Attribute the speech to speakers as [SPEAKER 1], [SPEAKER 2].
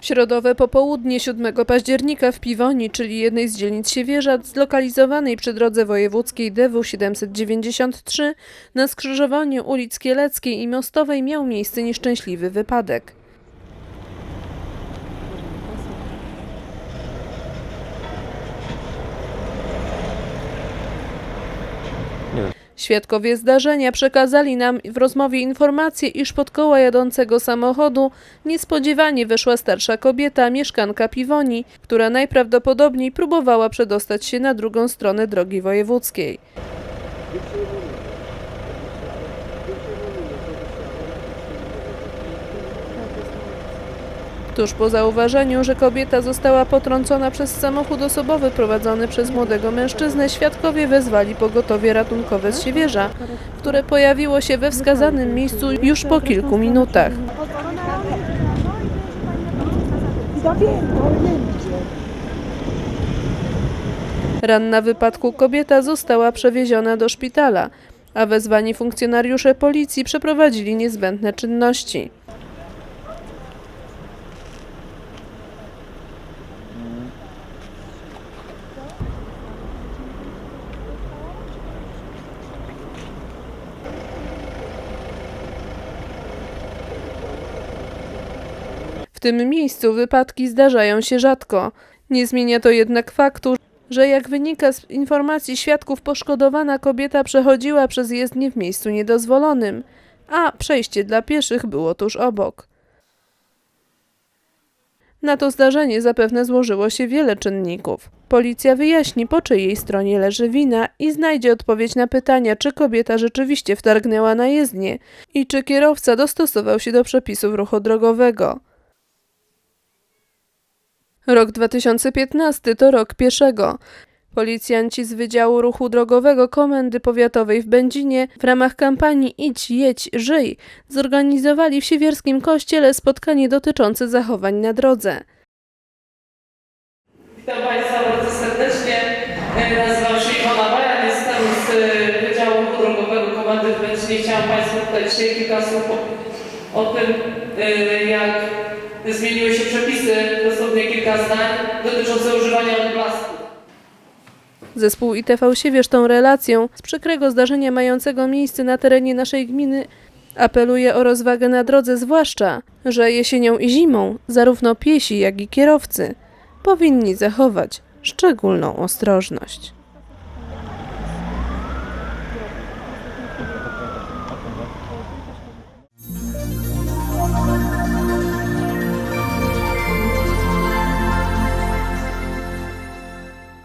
[SPEAKER 1] Środowe popołudnie 7 października w Piwoni, czyli jednej z dzielnic Siewierza, zlokalizowanej przy drodze wojewódzkiej DW 793, na skrzyżowaniu ulic Kieleckiej i Mostowej miał miejsce nieszczęśliwy wypadek. Świadkowie zdarzenia przekazali nam w rozmowie informację, iż pod koła jadącego samochodu niespodziewanie weszła starsza kobieta, mieszkanka Piwoni, która najprawdopodobniej próbowała przedostać się na drugą stronę drogi wojewódzkiej. Tuż po zauważeniu, że kobieta została potrącona przez samochód osobowy prowadzony przez młodego mężczyznę, świadkowie wezwali pogotowie ratunkowe z Siewierza, które pojawiło się we wskazanym miejscu już po kilku minutach. Ranna wypadku kobieta została przewieziona do szpitala, a wezwani funkcjonariusze policji przeprowadzili niezbędne czynności. W tym miejscu wypadki zdarzają się rzadko. Nie zmienia to jednak faktu, że jak wynika z informacji świadków, poszkodowana kobieta przechodziła przez jezdnię w miejscu niedozwolonym, a przejście dla pieszych było tuż obok. Na to zdarzenie zapewne złożyło się wiele czynników. Policja wyjaśni, po czyjej stronie leży wina i znajdzie odpowiedź na pytania, czy kobieta rzeczywiście wtargnęła na jezdnię i czy kierowca dostosował się do przepisów ruchu drogowego. Rok 2015 to rok pieszego. Policjanci z Wydziału Ruchu Drogowego Komendy Powiatowej w Będzinie w ramach kampanii Idź, jedź, żyj zorganizowali w Siewierskim Kościele spotkanie dotyczące zachowań na drodze.
[SPEAKER 2] Witam Państwa bardzo serdecznie. Nazywam się Iwona Bajan, jestem z Wydziału Ruchu Drogowego Komendy w Będzinie. Chciałam Państwu tutaj dzisiaj kilka słów powiedzieć o tym, e, jak kilka zdań dotyczące używania odblasków.
[SPEAKER 1] Zespół ITV Siewierz tą relacją z przykrego zdarzenia mającego miejsce na terenie naszej gminy apeluje o rozwagę na drodze, zwłaszcza, że jesienią i zimą zarówno piesi, jak i kierowcy powinni zachować szczególną ostrożność.